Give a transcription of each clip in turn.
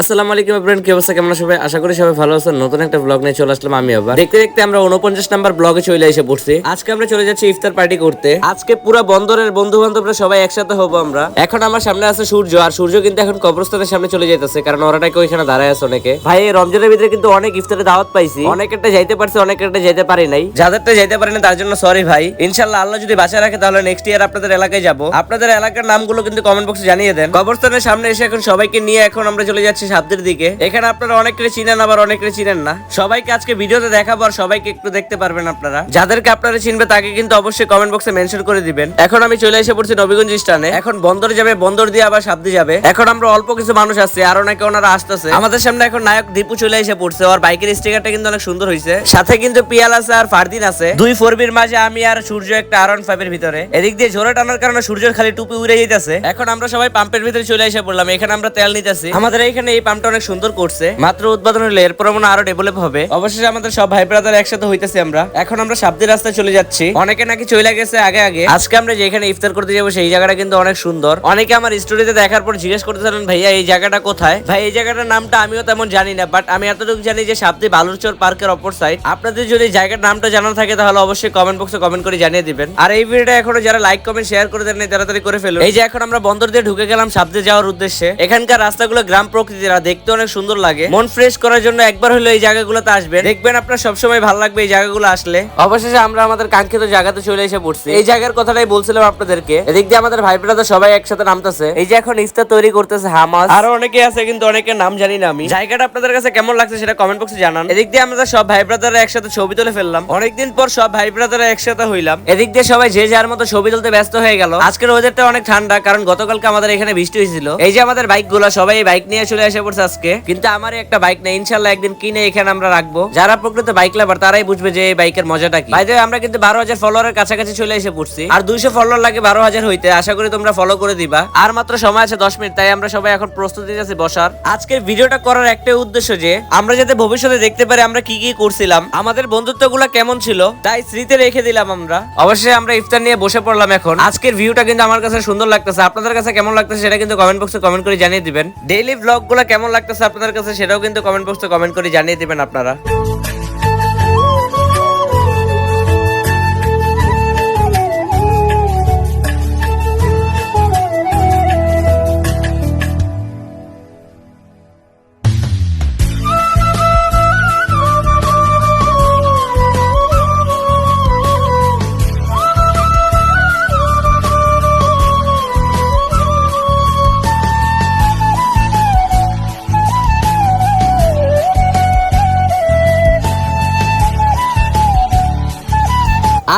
আসসালামু আলাইকুম ফ্রেন্ড কি অবস্থা, কেমন সবাই? আশা করি সবাই ভালো আছেন নতুন একটা ব্লগ নিয়ে চলে আসলাম আমি আবার। দেখতে দেখতে আমরা উনপঞ্চাশ নাম্বার ব্লগে চলে এসে পড়ছি। আজকে আমরা চলে যাচ্ছি ইফতার পার্টি করতে। আজকে পুরো বন্দরের বন্ধু বান্ধবরা সবাই একসাথে হব আমরা। এখন আমার সামনে আছে সূর্য, আর সূর্য কিন্তু এখন কবরস্থানের সামনে চলে যাইতেছে, কারণ ওরা নাকি ওইখানে দাঁড়ায় আছে অনেকে। ভাই, এই রমজানের ভিতরে কিন্তু অনেক ইফতারের দাওয়াত পাইছি। অনেকেরটা যাইতে পারছি, অনেকেরটা যাইতে পারি নাই। যাদেরটা যাইতে পারি না তার জন্য সরি ভাই। ইনশাল্লাহ আল্লাহ যদি বাঁচায় রাখে, তাহলে নেক্সট ইয়ার আপনাদের এলাকায় যাব। আপনাদের এলাকার নামগুলো কিন্তু কমেন্ট বক্সে জানিয়ে দেন। কবরস্থানের সামনে এসে এখন সবাইকে নিয়ে এখন আমরা চলে যাচ্ছি সাবদের দিকে। এখানে আপনারা অনেকে চিনেন, আবার অনেকে চিনেন না। সবাইকে আজকে ভিডিওতে দেখাবো আর সবাইকে একটু দেখতে পারবেন আপনারা। যাদেরকে আপনারা চিনবে, তাকে কিন্তু অবশ্যই কমেন্ট বক্সে মেনশন করে দিবেন। এখন আমি চলে এসে পড়ছি নবীগঞ্জ স্টানে এখন বন্দর যাবে, বন্দর দিয়ে আবার সাবদি যাবে। এখন আমরা অল্প কিছু মানুষ আসছে আর অনেকে ওনারা আসতেছে। আমাদের সামনে এখন নায়ক দীপু চলে এসে পড়ছে। ওর বাইকের স্টিকারটা কিন্তু অনেক সুন্দর হয়েছে সাথে কিন্তু পিয়াল আছে আর ফারদিন আছে। দুই ফোরবির মাঝে আমি আর সূর্য একটা আরন ওয়ান ফাইভ এর ভিতরে। এদিক দিয়ে ঝোরে টানার কারণে সূর্যের খালি টুপি উড়ে যেতেছে এখন আমরা সবাই পাম্পের ভিতরে চলে এসে পড়লাম। এখানে আমরা তেল নিতেছি। আমাদের এইখানে এই পাম্পটা অনেক সুন্দর করছে। মাত্র উদ্বোধন হলে এরপর আরও ডেভেলপ হবে। অবশেষে আমাদের সব ভাই ব্রাদার একসাথে হইতেছি আমরা। এখন আমরা সাবদি রাস্তায় চলে যাচ্ছি। অনেকে নাকি চলে গেছে আগে আগে। আজকে আমরা যেখানে ইফতার করতে যাব সেই জায়গাটা কিন্তু অনেক সুন্দর। অনেকে আমার স্টোরিতে দেখার পর জিজ্ঞেস করতেছিলেন ভাইয়া, এই জায়গাটা কোথায়? ভাই, এই জায়গাটার নামটা আমিও তেমন জানি না বাট আমি এতটুকু জানি যে সাবদি বালুরচর পার্কের অপর সাইড আপনাদের যদি জায়গার নামটা জানা থাকে, তাহলে অবশ্যই কমেন্ট বক্সে কমেন্ট করে জানিয়ে দিবেন। আর এই ভিডিওটা এখনও যারা লাইক কমেন্ট শেয়ার করে দেন তাড়াতাড়ি করে ফেলুন। এই যে এখন আমরা বন্দর দিয়ে ঢুকে গেলাম সাবদে যাওয়ার উদ্দেশ্যে। এখানকার রাস্তাগুলো গ্রাম প্রকৃতির আর দেখতে অনেক সুন্দর লাগে। মন ফ্রেশ করার জন্য একবার হলো এই জায়গাগুলোতে আসবেন। দেখবেন আপনার সবসময় ভালো লাগবে এই জায়গাগুলো আসলে। অবশেষে আমরা আমাদের কাঙ্ক্ষিত জায়গাতে চলে এসে পড়ছি। এই জায়গার কথাটাই বলছিলাম আপনাদেরকে। এদিক দিয়ে আমাদের ভাই ব্রাদার সবাই একসাথে নামতেছে। এই যে এখন ইফতার তৈরি করতেছে হামাস। আরও অনেকে আছে কিন্তু অনেকের নাম জানি না আমি। জায়গাটা আপনাদের কাছে কেমন লাগছে সেটা কমেন্ট বক্সে জানান। এদিক দিয়ে আমরা সব ভাই ব্রাদাররা একসাথে ছবি তুলে ফেললাম। অনেকদিন পর সব ভাই ব্রাদাররা একসাথে হইলাম। এদিক দিয়ে সবাই যে যার মতো ছবি তুলতে ব্যস্ত হয়ে গেল। আজকের ওয়েদারটা অনেক ঠান্ডা কারণ গতকালকে আমাদের এখানে বৃষ্টি হয়েছিল। এই যে আমাদের বাইকগুলো সবাই এই বাইক নিয়ে চলে এসে পড়ছে আজকে। কিন্তু আমার একটা বাইক নেই, ইনশাল্লাহ একদিন কিনে এখানে আমরা রাখব। যারা প্রকৃত বাইক লাভার তারাই বুঝবে যে এই বাইকের মজাটা কি। ভাই আমরা কিন্তু বারো হাজার ফলোয়ারের কাছাকাছি চলে এসে পড়ছি। আর দুইশো ফলোয়ার লাগে বারো হাজার হইতে, আশা করি তোমরা ফলো করে দিবা। আর মাত্র সময় আছে দশ মিনিট, তাই আমরা সবাই এখন প্রস্তুতি আছি বসার। আজকের ভিডিওটা করার একটাই উদ্দেশ্য যে, আমরা যাতে ভবিষ্যতে দেখতে পারি আমরা কি কি করছিলাম, আমাদের বন্ধুত্ব কেমন ছিল, তাই স্মৃতি রেখে দিলাম আমরা। অবশ্যই আমরা ইফতার নিয়ে বসে পড়লাম এখন। আজকের ভিউটা কিন্তু আমার কাছে সুন্দর লাগতেছে। আপনাদের কাছে কেমন লাগতেছে সেটা কিন্তু কমেন্ট বক্সে কমেন্ট করে জানিয়ে দিবেন। ডেইলি ব্লগ কেমন লাগতেছে আপনাদের কাছে সেটাও কিন্তু কমেন্ট বক্সে কমেন্ট করে জানিয়ে দিবেন আপনারা।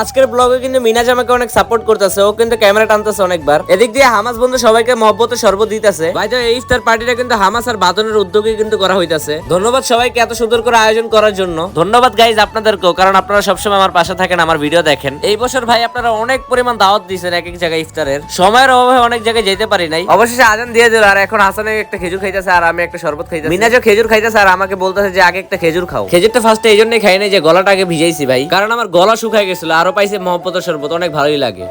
আজকের ব্লগে কিন্তু মিনাজ আমাকে অনেক সাপোর্ট করতেছে, ও কিন্তু ক্যামেরা টানতেছে অনেকবার। এদিক দিয়ে হামাস বন্ধু সবাইকে মহব্বতের শরবত দিতেছে। ভাই এই ইফতার পার্টিটা কিন্তু হামাস আর বাদনের উদ্যোগে কিন্তু করা হইতাছে। ধন্যবাদ সবাইকে এত সুন্দর করে আয়োজন করার জন্য। ধন্যবাদ গাইজ আপনাদেরকেও, কারণ আপনারা সবসময় আমার পাশে থাকেন, আমার ভিডিও দেখেন। এই বছর ভাই আপনারা অনেক পরিমাণ দাওয়াত দিয়েছেন এক এক জায়গায় ইফতারের। সময়ের অভাবে অনেক জায়গায় যেতে পারি নাই। অবশেষে আজান দিয়ে দিল, আর এখন হাসানে একটা খেজুর খাইতেছে, আর আমি একটা শরবত খাইতেছি। মিনাজও খেজুর খাইতেছে, আর আমাকে বলতেছে যে, আগে একটা খেজুর খাও। খেজুরটা ফার্স্টে এই জন্যই খাই নাই যে, গলাটা আগে ভিজাইছি ভাই। কারণ আমার গলা শুকায় গেছিল আরও পাইছে মহব্বতের শরবত অনেক ভালোই লাগে।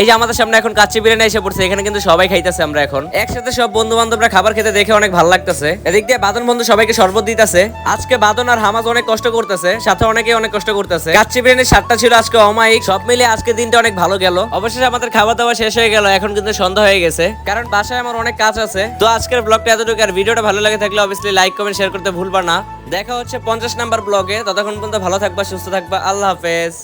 এই যে আমাদের সামনে এখন কাচ্চি বিরিয়ানি এসে পড়ছে, এখানে কিন্তু সবাই খাইতেছে আমরা এখন। একসাথে সব বন্ধু বান্ধবরা খাবার খেতে দেখে অনেক ভালো লাগতেছে। এদিক দিয়ে বাদন বন্ধু সবাইকে শরবত দিতেছে। আজকে বাদন আর হামাজ অনেক কষ্ট করতেছে, সাথে অনেকে অনেক কষ্ট করতেছে। কাচ্চি বিরিয়ানির সাতটা ছিল আজকে অমায়িক। সব মিলে আজকে দিনটা অনেক ভালো গেল। অবশেষে আমাদের খাওয়া দাওয়া শেষ হয়ে গেল, এখন কিন্তু সন্ধ্যা হয়ে গেছে। কারণ বাসায় আমার অনেক কাজ আছে। তো আজকের ব্লগটা এতটুকু, আর ভিডিওটা ভালো লাগে থাকলে অবভিয়াসলি লাইক কমেন্ট শেয়ার করতে ভুলবা না। দেখা হচ্ছে পঞ্চাশ নাম্বার ব্লগে ততক্ষণ পর্যন্ত ভালো থাকবা, সুস্থ থাকবা। আল্লাহ হাফেজ।